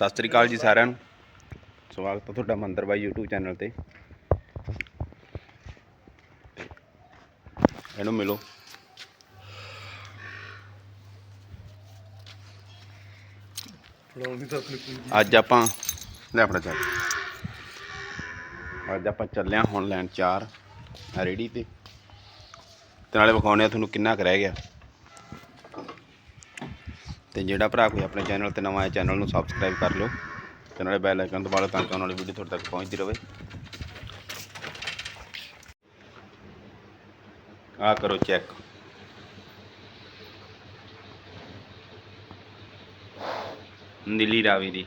ਸਤਿ ਸ੍ਰੀ ਅਕਾਲ ਜੀ ਸਾਰਿਆਂ ਨੂੰ। ਸਵਾਗਤ ਹੈ ਤੁਹਾਡਾ ਮੰਦਰ ਬਾਈ YouTube ਚੈਨਲ ਤੇ। ਇਹਨੂੰ ਮਿਲੋ। ਅੱਜ ਆਪਾਂ ਲੈ ਆਪਣਾ ਚੱਲ। ਅੱਜ ਆਪਾਂ ਚੱਲਿਆ ਹੁਣ ਲੈਣ ਚਾਰ। ਰੇੜੀ ਤੇ। ਤੇ ਨਾਲੇ ਵਿਖਾਉਣੇ ਆ ਤੁਹਾਨੂੰ ਕਿੰਨਾ ਕੁ ਰਹਿ ਗਿਆ। ਤੇ ਜਿਹੜਾ ਭਰਾ ਕੋਈ ਆਪਣੇ ਚੈਨਲ ਤੇ ਨਵਾਂ ਹੈ ਚੈਨਲ ਨੂੰ ਸਬਸਕ੍ਰਾਈਬ ਕਰ ਲਿਓ ਤੇ ਨਾਲੇ ਬੈਲ ਆਈਕਨ ਦਬਾ ਲਓ ਤਾਂ ਕਿ ਆਉਣ ਵਾਲੀ ਵੀਡੀਓ ਤੁਹਾਡੇ ਤੱਕ ਪਹੁੰਚਦੀ ਰਹੇ। ਆ ਕਰੋ ਚੈੱਕ ਨੀਲੀ ਰਾਵੀ ਦੀ।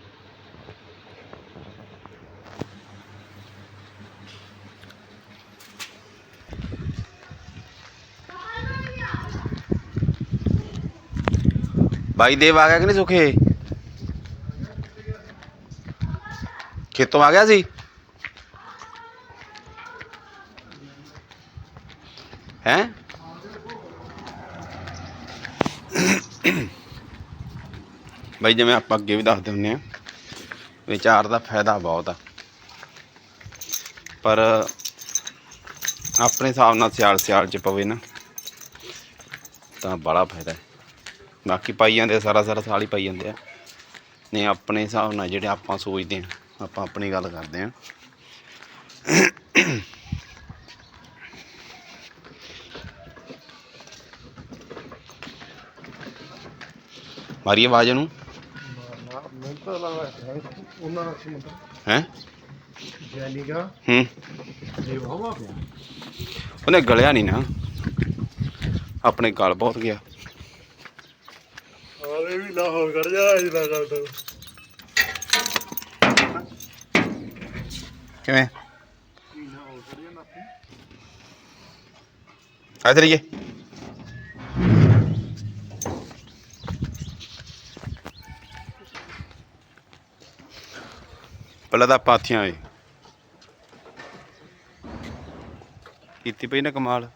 ਬਾਈ ਦੇਵ ਆ ਗਿਆ ਕਿ ਨਹੀਂ ਸੁਖੇ? ਖੇਤੋਂ ਆ ਗਿਆ ਸੀ? ਹੈ? ਬਾਈ ਜਿਵੇਂ ਆਪਾਂ ਅੱਗੇ ਵੀ ਦੱਸਦੇ ਹੁੰਨੇ ਆ ਵਿਚਾਰ ਦਾ ਫਾਇਦਾ ਬਹੁਤ ਆ। ਪਰ ਆਪਣੇ ਹਿਸਾਬ ਨਾਲ ਸਿਆਲ ਸਿਆਲ ਚ ਪਵੇ ਨਾ, ਤਾਂ ਬੜਾ ਫਾਇਦਾ ਹੈ। ਬਾਕੀ ਪਾਈ ਜਾਂਦੇ ਆ, ਸਾਰਾ ਸਾਰਾ ਸਾਲ ਹੀ ਪਾਈ ਜਾਂਦੇ ਆ। ਨਹੀਂ ਆਪਣੇ ਹਿਸਾਬ ਨਾਲ ਜਿਹੜੇ ਆਪਾਂ ਸੋਚਦੇ ਆ ਆਪਾਂ ਆਪਣੀ ਗੱਲ ਕਰਦੇ ਆ ਮਾਰੀ ਆਵਾਜ਼ ਨੂੰ ਨਾ ਮੈਨੂੰ ਤਾਂ ਲੱਗਦਾ ਉਹਨਾਂ ਦਾ ਸਮੁੰਦਰ ਹੈ? ਜੈਨੀਗਾ ਹੂੰ। ਜੇ ਹਵਾ ਪਿਆ ਉਹਨੇ ਗਲਿਆ ਨਹੀਂ ਨਾ। ਆਪਣੇ ਗਲ ਬਹੁਤ ਗਿਆ। ਆਲੇ ਵੀ ਨਾ ਹੋ ਕਰ ਜਾ ਇਹ ਨਾ ਗੱਲ ਤਾਂ। ਕਿਵੇਂ? ਆ ਚਲੀਏ ਪਹਿਲਾਂ ਤਾਂ ਪਾਥੀਆਂ ਏ ਕੀਤੀ ਪਈ ਨਾ ਕਮਾਲ।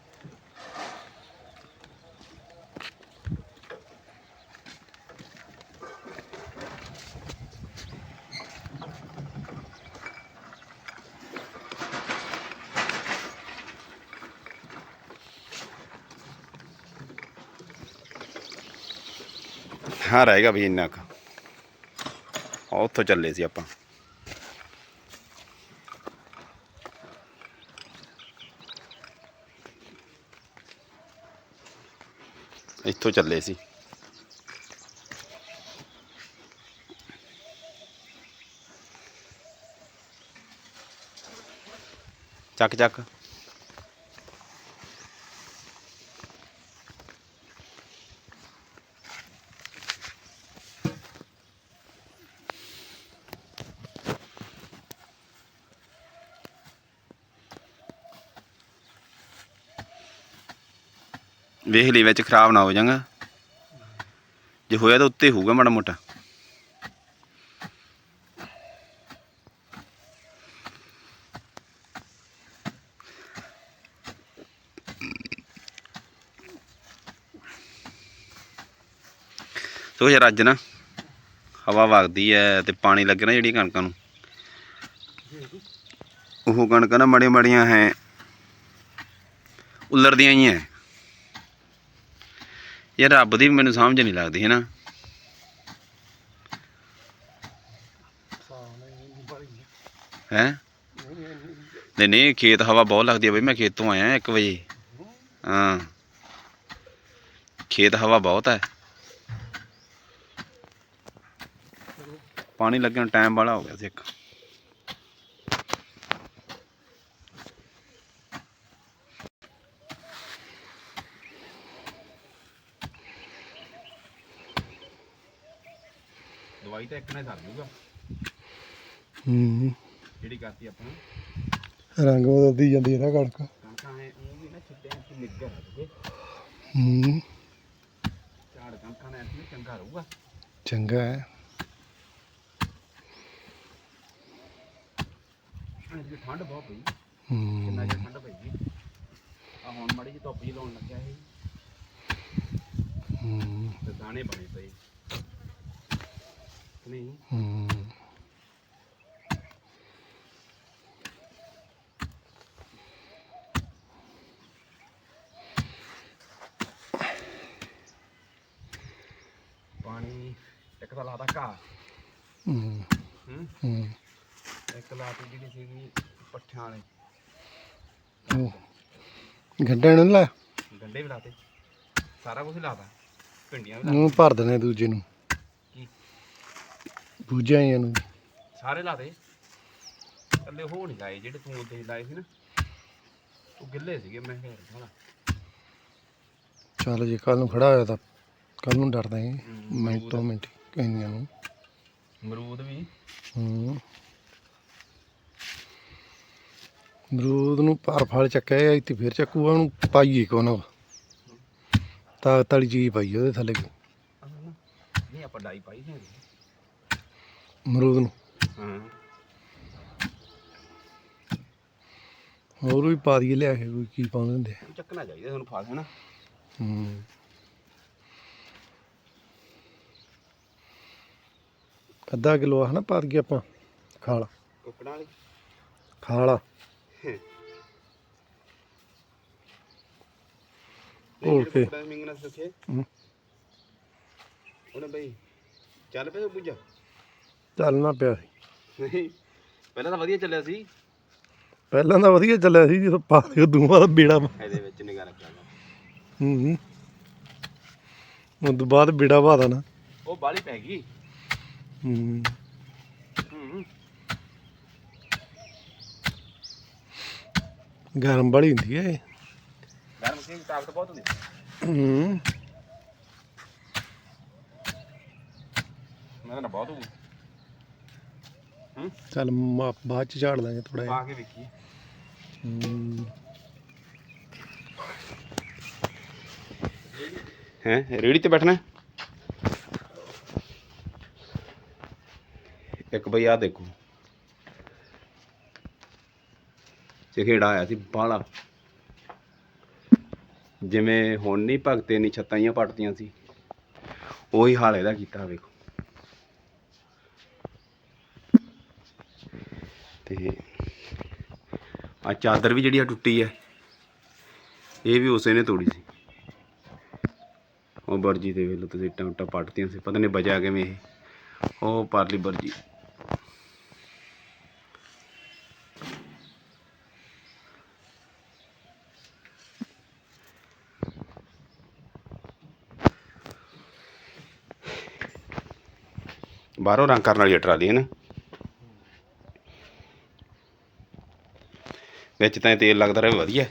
ਹਾਂ ਰਹੇਗਾ ਵੀ ਇੰਨਾ ਕੁ ਆ ਉੱਥੋਂ ਚੱਲੇ ਸੀ ਆਪਾਂ ਇੱਥੋਂ ਚੱਲੇ ਸੀ ਚੱਕ ਚੱਕ ਵੇਖ ਲਈ ਵਿੱਚ ਖਰਾਬ ਨਾ ਹੋ ਜਾਗਾ ਜੇ ਹੋਇਆ ਤਾਂ ਉੱਤੇ ਹੋਊਗਾ ਮਾੜਾ ਮੋਟਾ। ਸੋ ਯਾਰ ਅੱਜ ਨਾ ਹਵਾ ਵਗਦੀ ਐ ਤੇ ਪਾਣੀ ਲੱਗੇ ਨਾ ਜਿਹੜੀ ਕਣਕਾਂ ਨੂੰ। ਉਹ ਕਣਕਾਂ ਨਾ ਮੜੀਆਂ ਮੜੀਆਂ ਹੈ, ਉੱਲਰਦੀਆਂ ਹੀ ਐ। ਯਾਰ ਰੱਬ ਦੀ ਵੀ ਮੈਨੂੰ ਸਮਝ ਨਹੀਂ ਲੱਗਦੀ ਹੈ ਨਾ ਸਾਹ ਨਹੀਂ ਹੈ? ਨਹੀਂ ਨਹੀਂ, ਖੇਤ ਹਵਾ ਬਹੁਤ ਲੱਗਦੀ ਹੈ ਬਈ, ਮੈਂ ਖੇਤੋਂ ਆਇਆ 1 ਵਜੇ। ਹਾਂ। ਖੇਤ ਹਵਾ ਬਹੁਤ ਹੈ ਪਾਣੀ ਲੱਗਣ ਟਾਈਮ ਵਾਲਾ ਹੋ ਗਿਆ ਸੀ ਇੱਕ। ਤਾਂ ਇੱਕ ਨਾਲ ਸਰ ਜੂਗਾ। ਹੂੰ। ਜਿਹੜੀ ਕਰਤੀ ਆਪਾਂ ਰੰਗ ਬਦਲਦੀ ਜਾਂਦੀ ਹੈ ਨਾ ਕਣਕ। ਕਣਕਾਂ ਹੈ ਉਹ ਵੀ ਨਾ ਛਿੱਟਿਆਂ ਚ ਨਿੱਗਰ ਰਹੂਗੇ ਹੂੰ। ਝਾੜ ਕਣਕਾਂ ਨਾਲ ਐਸੀ ਚੰਗਾ ਰਹੂਗਾ। ਚੰਗਾ ਹੈ। ਅੱਜ ਠੰਡ ਬਹੁਤ ਪਈ। ਹੂੰ। ਕਿੰਨਾ ਜਿਹਾ ਠੰਡ ਪਈ ਜੀ ਆ ਹੁਣ ਮਾੜੀ ਜਿਹੀ ਧੁੱਪ ਜੀ ਲਾਉਣ ਲੱਗਿਆ ਇਹ ਹੂੰ। ਤੇ ਦਾਣੇ ਬਣੇ ਪਏ। ਨਹੀਂ ਨੂੰ ਪਾਣੀ ਇੱਕ ਲਾ ਗੰਡੇ ਵੀ ਲਾਤੇ। ਸਾਰਾ ਕੁਝ ਲਾਤਾ। ਭਿੰਡੀਆਂ ਵੀ ਲਾਤੀਆਂ। ਉਹਨੂੰ ਭਰ ਦੇਣੇ ਦੂਜੇ ਨੂੰ। ਬੂਝਿਆ ਹੀ ਇਹਨੂੰ। ਸਾਰੇ ਲਾਤੇ ਥੱਲੇ ਹੋ ਨਹੀਂ ਲਾਏ ਜਿਹੜੇ ਤੂੰ ਉੱਤੇ ਲਾਏ ਸੀ ਨਾ। ਉਹ ਗਿੱਲੇ ਸੀਗੇ ਮੈਂ ਕਿਹਾ ਹਣਾ ਚੱਲ ਜੇ ਕੱਲ ਨੂੰ ਖੜਾ ਹੋਇਆ ਤਾਂ ਕੱਲ ਨੂੰ ਡਰਦਾ ਹੀ। ਹੂੰ, ਮਿੰਟੋ ਮਿੰਟ ਕਹਿੰਦੀਆਂ ਨੂੰ। ਅਮਰੂਦ ਵੀ। ਹੂੰ। ਅਮਰੂਦ ਨੂੰ ਭਰ ਫਲ ਚੱਕਿਆ ਇੱਥੇ ਫਿਰ ਚੱਕੂਗਾ ਉਹਨੂੰ ਪਾਈਏ ਕੋ ਨਾ। ਤਾਕਤ ਵਾਲੀ ਚੀਜ਼ ਪਾਈ ਉਹਦੇ ਥੱਲੇ। ਨਹੀਂ ਆਪਾਂ ਡਾਈ ਪਾਈ ਸੀ ਅਮਰੂਦ ਨੂੰ। ਹਾਂ। ਹੋਰ ਵੀ ਪਾ ਦਈਏ ਲਿਆ ਕੇ ਕੋਈ ਕੀ ਪਾਉਂਦੇ ਹੁੰਦੇ ਆ। ਚੱਕਣਾ ਚਾਹੀਦਾ ਤੁਹਾਨੂੰ ਫਾਸ ਹੈ ਨਾ ਹੂੰ। ਅੱਧਾ ਕਿਲੋ ਆ ਨਾ ਪਾ ਦਈਏ ਆਪਾਂ ਖਾਲ। ਕੁੱਕੜਾਂ ਵਾਲੀ? ਖਾਲਾ ਹੋਰ ਕੀ? ਕੁੱਕੜਾਂ ਦੇ ਮਿੰਗਣਾ ਸਿੱਖੇ ਹੂੰ। ਉਹਨੇ ਬਈ ਚੱਲ ਪਿਆ ਬੁੱਝਾ ਚੱਲਣਾ ਪਿਆ ਸੀ। ਨਹੀਂ ਪਹਿਲਾਂ ਤਾਂ ਵਧੀਆ ਚੱਲਿਆ ਸੀ। ਪਹਿਲਾਂ ਤਾਂ ਵਧੀਆ ਚੱਲਿਆ ਸੀ ਜਦੋਂ ਪਾ ਕੇ ਦੂਆਂ ਦਾ ਬੇੜਾ ਵਾ। ਇਹਦੇ ਵਿੱਚ ਨਿਗਾਹ ਰੱਖਿਆ ਗਾ। ਹੂੰ ਉਸ ਤੋਂ ਬਾਅਦ ਬੇੜਾ ਵਾਦਾ ਨਾ। ਉਹ ਬਾਲੀ ਪੈ ਗਈ। ਹੂੰ ਹੂੰ। ਗਰਮ ਬੜੀ ਹੁੰਦੀ ਹੈ ਇਹ। ਗਰਮ ਸੀ ਤਾਕਤ ਬਹੁਤ ਹੁੰਦੀ। ਹੂੰ। ਮੈਂ ਤਾਂ ਬਹੁਤ ਹੋਊ ਚੱਲ ਮਾ- ਬਾਅਦ ਚ ਝਾੜ ਲਾਂਗੇ ਥੋੜਾ ਜਿਹਾ। ਪਾ ਕੇ ਵੇਖੀ ਹੂੰ। ਹੈ ਰੇੜੀ ਤੇ ਬੈਠਣਾ? ਇੱਕ ਬਈ ਆ ਦੇਖੋ। ਚਿਹੜਾ ਆਇਆ ਸੀ ਬਾਲਾ ਜਿਵੇਂ ਹੁਣ ਨਹੀਂ ਭਗਤੇ ਨਹੀਂ ਛੱਤਾਂ ਹੀ ਪੜਤੀਆਂ ਸੀ। ਉਹੀ ਹਾਲ ਇਹਦਾ ਕੀਤਾ ਵੇਖੋ ਤੇ ਆ ਚਾਦਰ ਵੀ ਜਿਹੜੀ ਆ ਟੁੱਟੀ ਹੈ ਇਹ ਵੀ ਉਸੇ ਨੇ ਤੋੜੀ ਸੀ। ਉਹ ਬਰਜੀ ਦੇ ਵੇਲੇ ਤੁਸੀਂ ਇੱਟਾਂ ਉੱਟਾਂ ਪੱਟਤੀਆਂ ਸੀ। ਪਤਾ ਨਹੀਂ ਬਚਿਆ ਕਿਵੇਂ ਇਹ। ਉਹ ਪਰਲੀ ਬਰਜੀ। ਬਾਹਰੋਂ ਰੰਗ ਕਰਨ ਵਾਲੀ ਟਰਾਲੀ ਹੈ ਨਾ। ਵਿੱਚ ਤਾਂ ਇਹ ਤੇਲ ਲੱਗਦਾ ਰਹੇ ਵਧੀਆ।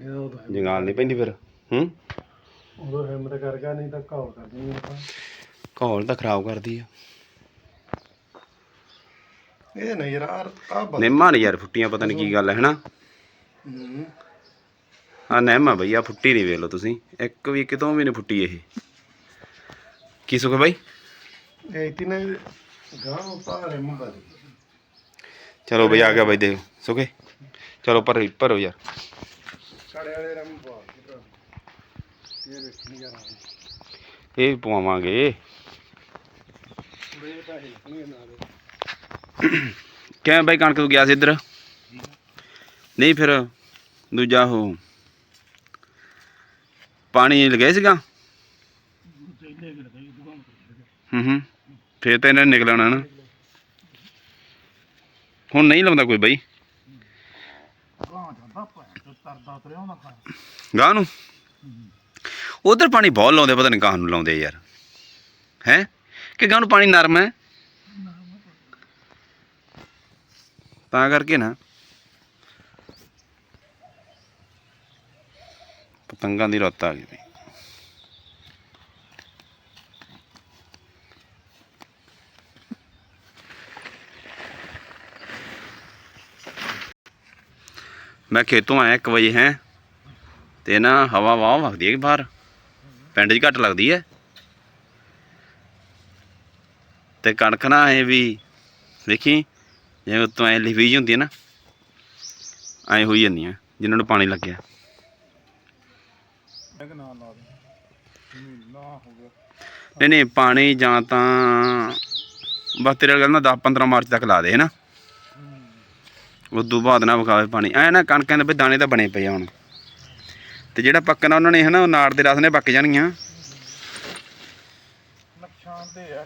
ਇਹ ਉਹ ਜੰਗਾਲ ਨਹੀਂ ਪੈਂਦੀ ਫਿਰ ਹੂੰ? ਉਹ ਹਿੰਮਤ ਕਰ ਗਿਆ ਨਹੀਂ ਤਾਂ ਘਾਉ ਕਰ ਦੇਣੀ ਆਪਾਂ। ਘੋਲ ਤਾਂ ਖਰਾਬ ਕਰਦੀ ਆ ਇਹ ਨਹੀਂ ਯਾਰ ਆ ਬਸ। ਨਿੰਮਾਂ ਨੇ ਯਾਰ ਫੁੱਟੀਆਂ ਪਤਾ ਨਹੀਂ ਕੀ ਗੱਲ ਹੈ ਹਨਾ? ਹੂੰ। ਆ ਨਿੰਮ ਆ ਬਈ ਆ ਫੁੱਟੀ ਨਹੀਂ ਵੇਖ ਲਓ ਤੁਸੀਂ। ਇੱਕ ਵੀ ਕਿਤੋਂ ਵੀ ਨਹੀਂ ਫੁੱਟੀ ਇਹ। ਕੀ ਸੁਖ ਬਾਈ? ਇਹ ਇਤਨੇ ਗਾਂ ਪਾਰੇ ਮੁੰਬਾ ਦੇ ਸੁਖੇ ਚਲੋ ਭਰੋ ਭਰੋ ਯਾਰ ਕੜੇ ਵਾਲੇ ਰੰਮ ਪਾ ਇਹ ਵੇਖਣੀ ਯਾਰ ਇਹ ਵੀ ਪਵਾਵਾਂਗੇ ਥੋੜੇ ਜਿਹੇ ਪੈਸੇ ਲੱਗਣਗੇ ਨਾਲ ਕਿਵੇਂ ਬਾਈ ਕਣਕ ਤੂੰ ਗਿਆ ਸੀ ਇੱਧਰ ਨਹੀਂ ਫਿਰ ਦੂਜਾ ਉਹ ਪਾਣੀ ਲਗਾਇਆ ਸੀਗਾ ਹੂੰ ਹੂੰ ਫੇਰ ਤਾਂ ਇਹਨਾਂ ਨੇ ਨਿਕਲਣਾ ਨਾ ਹੁਣ ਨਹੀਂ ਲਾਉਂਦਾ ਕੋਈ ਬਾਈ। ਗਾਂ ਨੂੰ? ਉਧਰ ਪਾਣੀ ਬਹੁਤ ਲਾਉਂਦੇ, ਪਤਾ ਨਹੀਂ ਗਾਂ ਨੂੰ ਲਾਉਂਦੇ ਯਾਰ। ਹੈ? ਕਿ ਗਾਂ ਨੂੰ ਪਾਣੀ ਨਰਮ ਹੈ? ਤਾਂ ਕਰਕੇ ਨਾ। ਪਤੰਗਾਂ ਦੀ ਰੁੱਤ ਆ ਗਈ ਮੈਂ ਖੇਤੋਂ ਆਇਆ 1 ਵਜੇ ਹੈ। ਤੇ ਨਾ ਹਵਾ ਵਾਹ ਵਗਦੀ ਹੈ ਬਾਹਰ? ਪਿੰਡ 'ਚ ਘੱਟ ਲੱਗਦੀ ਹੈ। ਤੇ ਕਣਕ ਨਾ ਐ ਵੀ ਵੇਖੀ ਜਿਵੇਂ ਉੱਤੋਂ ਐ ਲਿਵੀ ਜਿਹੀ ਹੁੰਦੀ ਹੈ ਨਾ ਐ ਹੋਈ ਜਾਂਦੀਆਂ ਜਿਨ੍ਹਾਂ ਨੂੰ ਪਾਣੀ ਲੱਗਿਆ। ਹੋ ਨਹੀਂ ਨਹੀਂ ਪਾਣੀ ਜਾਂ ਤਾਂ ਬਸ ਤੇਰੇ ਗੱਲ ਨਾ 10 15 ਮਾਰਚ ਤੱਕ ਲਾ ਦੇ ਹੈ ਨਾ। ਉਦੋਂ ਬਾਅਦ ਨਾ ਵਿਖਾਵੇ ਪਾਣੀ। ਐ ਨਾ ਕਣਕਾਂ ਦੇ ਵੀ ਦਾਣੇ ਤਾਂ ਬਣੇ ਪਏ ਹੁਣ। ਤੇ ਜਿਹੜਾ ਪੱਕਣਾ ਉਹਨਾਂ ਨੇ ਹਨਾ ਉਹ ਨਾੜ ਦੇ ਰਸ ਨੇ ਪੱਕ ਜਾਣਗੀਆਂ। ਨੁਕਸਾਨ ਤੇ ਆ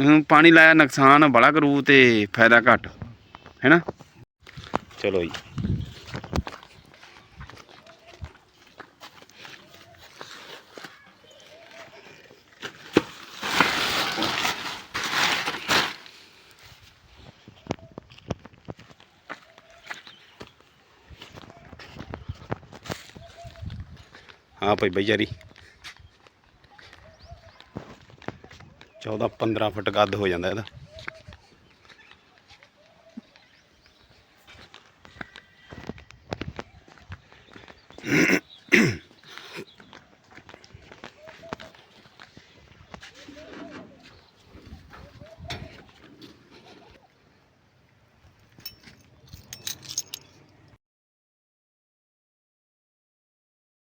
ਹੁਣ ਪਾਣੀ ਲਾਇਆ ਨੁਕਸਾਨ ਬੜਾ ਕਰੂ ਤੇ ਫਾਇਦਾ ਘੱਟ। ਹੈਨਾ? ਚਲੋ ਜੀ। ਹਾਂ ਭਾਈ ਬਈ ਯਾਰੀ। 14 15 ਫੁੱਟ ਗੱਦ ਹੋ ਜਾਂਦਾ ਇਹਦਾ।